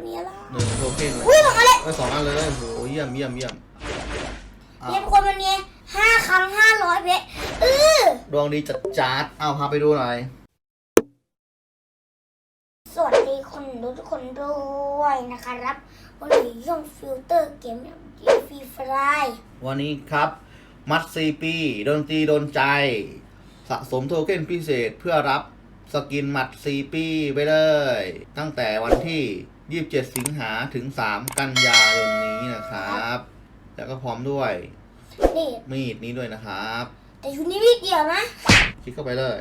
วันนี้ล่ะหนึ่งโทเค็นเลยอุ้ยบอกมาเลยเอ้ยสองอันเลยโหเยี่ยมเยี่ยมเยี่ยมอ้าวเรียกคนวันนี้ห้าครั้งห้าร้อยเพชรเออดวงดีจัดจัดเอาพาไปดูหน่อย สวัสดีคนดูทุกคนด้วยนะครับวันนี้ย่องฟิลเตอร์เกมฟรีไฟวันนี้ครับ มัดซีปีดนตรีโดนใจ สะสมโทเค็นพิเศษเพื่อรับสกินมัดซีปีไปเลย ตั้งแต่วันที่ 27สิงหาถึง3กันยายนนี้นะครับ แล้วก็พร้อมด้วยนี่มีดนี้ด้วยนะครับ แต่ชุดนี้ไม่เกี่ยวนะ คลิกเข้าไปเลย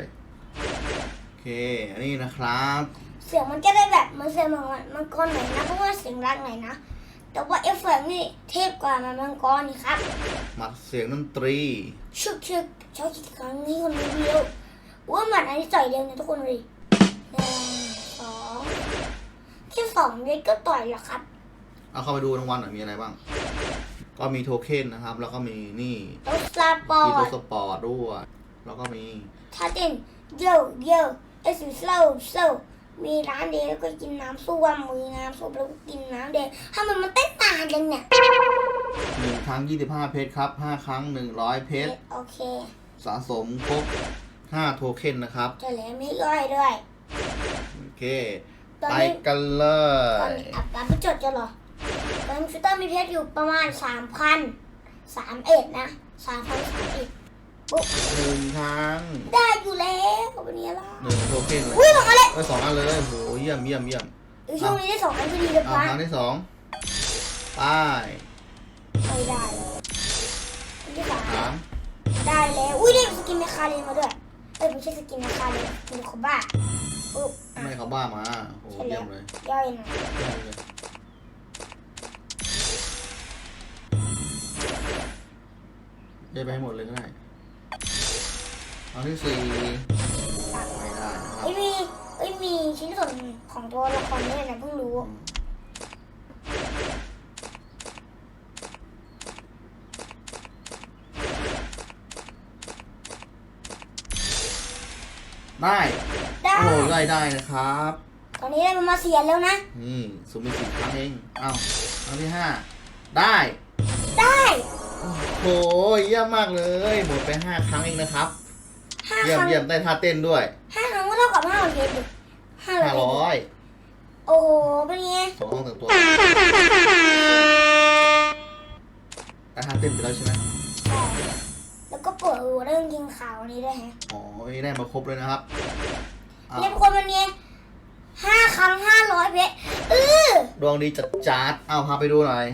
โอเค อันนี้นะครับ เสียงมันจะได้แบบเหมันเสียงมังมังกรหน่อยนะเพราะว่าเสียงรักหน่อยนะ แต่ว่าเอฟเฟกต์นี่เทพกว่ามันมังกรนี่ครับ มัดเสียงดนตรีชึกชึกชอบคิดครั้งนี้คนเดียวว่ามันอันนี้ต่อยเดียวนะทุกคนเลยหนึ่งสอง แค่สองเด็กก็ต่อยแล้วครับ เอาเข้าไปดูรางวัลหน่อยมีอะไรบ้าง ก็มีโทเค็นนะครับ แล้วก็มีนี่รถสปอมีรร์ถตสปอร์ตด้วย แล้วก็มี ถ้าเต้นเยอะเยอะเอสโซโซมีร้านเดียวแล้วก็กินน้ำส้วมมือน้ำส้วมแล้วก็กินน้ำแดงทำไมมันเต้นตามกันเนี่ยหนึ่งครั้ง 25 เพชรครับ 5 ครั้ง 100 เพชร โอเคสะสมครบ 5 โทเค็นนะครับเจะแหลมไม่ย่อยด้วย โอเค ตอนไปนี้กันเลตอนยนี้อับอับไปจดจะเหรอตอนนี้ฟิลเตอร์มีเพชรอยู่ประมาณสามพันสามเอ็ดนะสามพันสามเอ็ดปุ๊บหนึ่งครั้งได้อยู่แล้ววันนี้ล่ะหนึ่งโทเค็นเลยอุ้ยบอกมาเลย เอ้ยสองอันเลยโหเยี่ยมเยี่ยมเยี่ยมเออช่วงนี้ได้สองอันพอดีเลยเอาปะครั้งที่สองไปไม่ได้อันที่สามสามได้แล้ว อุ้ยได้สกินเมคาเรนมาด้วย เอ้ยไม่ใช่สกินเมคาเรนเป็นโคบ้า ปุ๊บอะ ไม่เขาบ้ามาโหใช่เยี่แล้ยวมเลยย่อยหน่อยเยี่ยมเลยเย้ไปให้หมดเลยก็ได้เอาที่สี่ไม่ได้นะครับเอ้ยมีเอ้ยมีชิ้นส่วนของตัวละครด้วยนะเพิ่งรู้ ได้ ได้โอ้ได้ได้นะครับ ตอนนี้ได้ประมาณเสียแล้วนะ นี่สุ่มไปสี่ครั้งเองเอ้าครั้งที่ห้าได้ได้โอ้โหเยี่ยมมากเลย หมดไปห้าครั้งเองนะครับ ห้าเยี่ยคมรั้งเยี่ยมได้ท่าเต้นด้วยห้าครั้งก็เท่ากับห้าร้อยเพชรดิห้าห้าร้อยร้อยโอ้โหเป็นไงสองแต่งตัวได้ท่าเต้นไปแล้วใช่ไหมใช่แล้วก็เปิดหัวเรื่องยิงข่าวนี้ด้วยฮะ อ๋อนี่ได้มาครบเลยนะครับอ้าว เรียกคนวันนี้ห้าครั้งห้าร้อยเพชรเออดวงดีจัดจัดเอาพาไปดูหน่อย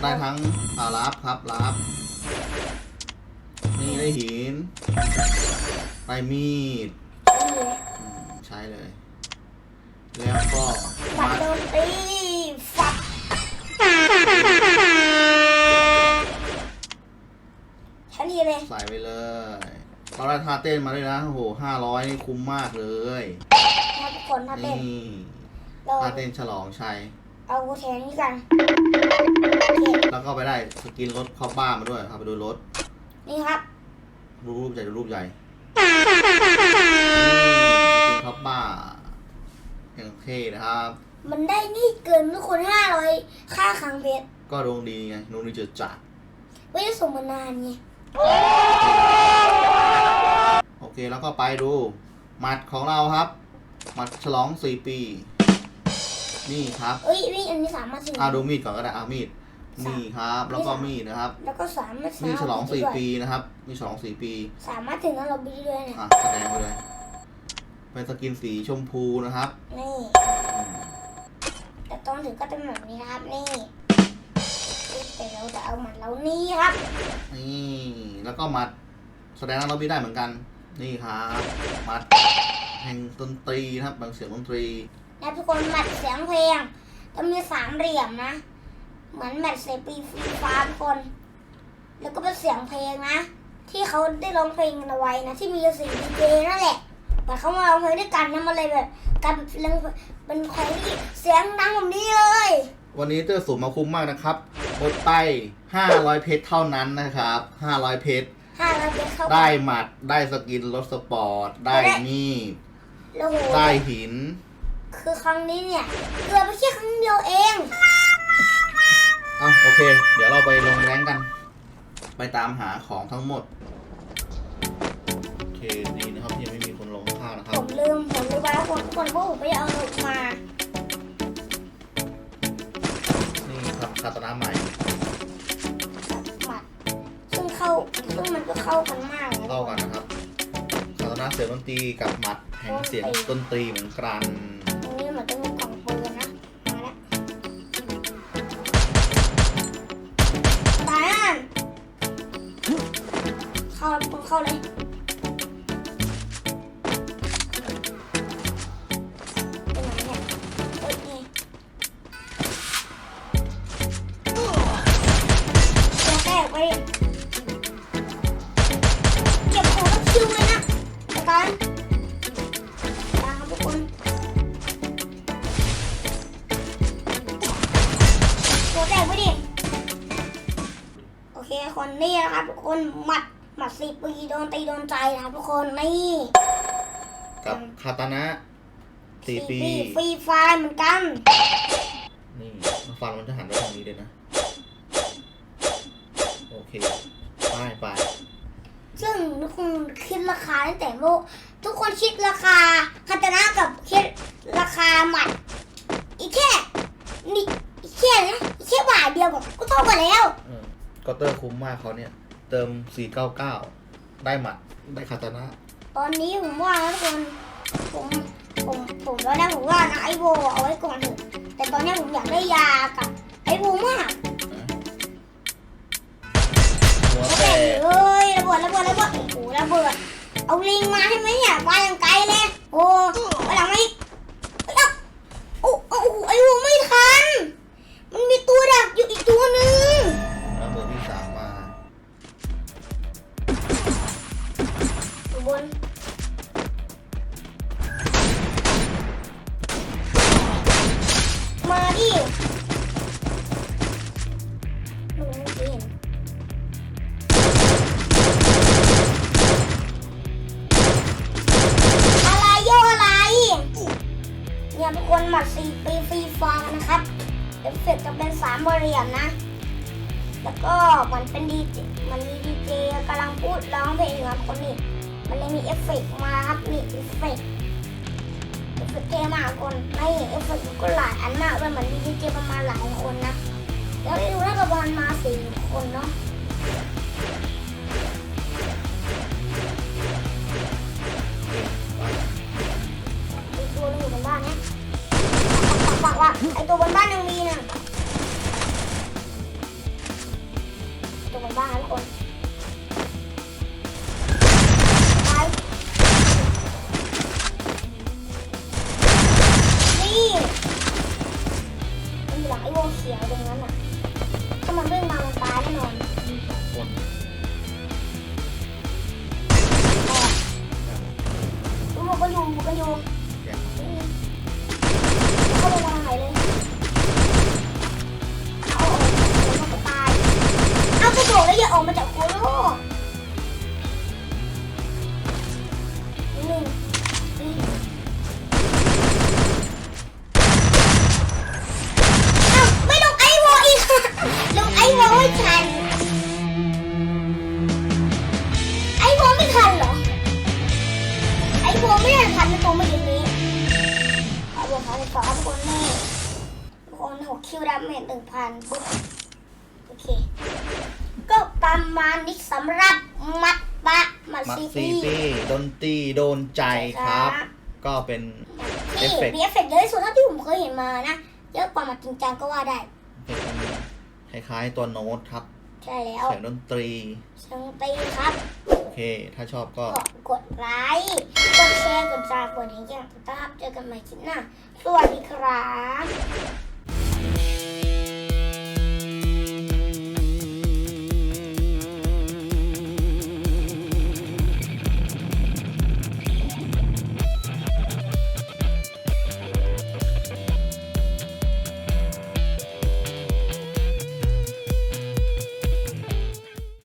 ได้ทั้งอารับครับรับ นี่ได้หินได้มีดอืมใช้เลย แล้วก็บัมัตรดดนตรีฝักทันทีเลย ใส่ไปเลย เราได้ท่าเต้นมาด้วยนะโอ้โหห้าร้อยนี่คุ้มมากเลยนะทุกคนถ้าเต้นนี่เราท่าเต้นฉลองชัยเอาแทนนี้กันโอเคแล้วก็ไปได้สกินรถคอปบ้ามาด้วยพาไปดูรถนี่ครับดูรูปใหญ่ดูรูปใหญ่นี่สกินคอปบ้าอย่างเท่นะครับ มันได้นี่เกินทุกคนห้าร้อยค่าครั้งเพชรก็ดวงดีไงดวงดีจัดจัดไม่ได้ส่งมานานไงโอ เคแล้วก็ไปดูหมัดของเราครับ หมัดฉลองสี่ปี นี่ครับเอ้ยนี่อันนี้สามารถซื้อเอาดูมีดก่อนก็ได้เอามีดนี่ครับ แล้วก็มีดนะครับ แล้วก็สามารถซื้มีดฉลองเาไปสี่ด้วยปีนะครับมีฉลองสี่ปี สามารถถึงนั้นเราไปได้ด้วยเนี่ยอะแสดงไปเลยเป็นสกินสีชมพูนะครับ นี่อืมแต่ตอนถึงก็จะเป็นแบบนี้นะครับนี่แต่เราจะเอาหมัดเรานี่ครับ นี่แล้วก็หมัดแสดงว่าเราไม่ได้เหมือนกัน นี่ครับหมัดแห่งดนตรีนะครับบางเสียงดนตรีนะทุกคนแมทเสียงเพลงต้องมีสามเหลี่ยมนะ เหมือนแมทเซปีฟรีฟ้าทุกคน แล้วก็เป็นเสียงเพลงนะ ที่เขาได้ร้องเพลงกันเอาไว้นะที่มีเสียงดีเจนั่นแหละแต่เขามาร้องเพลงด้วยกันนะมันเลยแบบกลายเป็นเพลงเป็นเพลงที่เสียงดังแบบนี้เลย วันนี้เตอร์สูงมาคุ้มมากนะครับหมดไป500เพชรเท่านั้นนะครับ500เพชรห้า เราไปเข้าได้หมัดได้สกินรถสปอร์ต ได้มีดแล้วโหได้หินคคือครั้งนี้เนี่ยเกือบไปแค่ครั้งเดียวเองอะโอเค เดี๋ยวเราไปลงแรงกัน ไปตามหาของทั้งหมด โอเคดีนะครับที่ยังไม่มีคนลงข้าวนะครัผบ มลืมผมลืมไปแล้วคนทุกคนเพราะผมไม่ได้เอาหนุมานี่ครับคาตานะใหม่ หมัดซึ่งเข้าซึ่ง มันก็เข้ากันมากนะเข้ากันนะครับคาตานะเสียงดนตรีกับหมัดแห่งเสียงดนตรีเหมือนกันตรงนี้เหมือนจะมีกล่องปืนนะ มาแล้วตายอะเข้าปืนเข้าเลย โดนตีโดนใจนะครับทุกคนนี่กับคาตานะสี่ปีฟรีไฟล์เหมือนกัน นี่ฟันมันจะหันไปทางนี้เลยนะ โอเค ไปไปซึ่งทุกคนคิดราคาตั้งแต่โลกทุกคนคิดราคาคาตานะกับคิดราคาหมัด อีกแค่นี่อีกแค่นะอีกแค่บาทเดียวแบบก็เท่ากันแล้วเออก็เตอร์คุ้มมากเขาเนี่ย เติม 499 ได้หมัดได้คาตานะตอนนี้ผมว่านะทุกคนผมผมผมแล้วนะผมว่านะไอโวเอาไว้ก่อนเถอะแต่ตอนนี้ผมอยากได้ยากับไอโวมากนะหัวระแตเบิดกเลยระเบิดระเบิดระเบิดโอ้โหระเบิดเอาลิงมาให้ไหมเนี่ยมาอย่างไกลเลยโอ้ไปหลังมาอีก สี่ปีฟรีฟองนะครับเอฟเฟกต์จะเป็นสามเหลี่ยมนะ แล้วก็มันเป็นดีเจมันมีดีเจกำลังพูดร้องเพลงครับคนนี้ มันเลยมีเอฟเฟกต์มาครับนี่เอฟเฟกต์เอฟเฟกเท่มากคนไม่เอฟเฟกต์ก็หลายอันมากเลยเหมือนมีดีเจประมาณหลายคนนะแล้วได้ดูน่าจะประมาณมาสี่คนเนาะ ตัวบนบ้านยังมีน่ะ ไอวอไม่ได้ทันในตัวเมื่อกี้นี้เอาบวกพันสองคนนี่คนหกคิวดาเมจหนึ่งพันปุ๊บโอเค ก็ประมาณนี้สำหรับมัดปะมัดมัดซีซีพีปีดนตรีโดนใจครับ ก็เป็นที่เอฟเฟกต์ มีเอฟเฟกต์เยอะที่สุดเท่าที่ผมเคยเห็นมานะ เยอะกว่ามัดจริงจังก็ว่าได้เป็นคล้ายๆตัวโน้ตครับ ใช่แล้วเสียงดนตรีเชิงตีครับโอ อเค ถ้าชอบก็ กดไลค์ กดแชร์ กดซับกดให้แก่งตับเจอกันใหม่คลิปหน้า สวัสดีครับ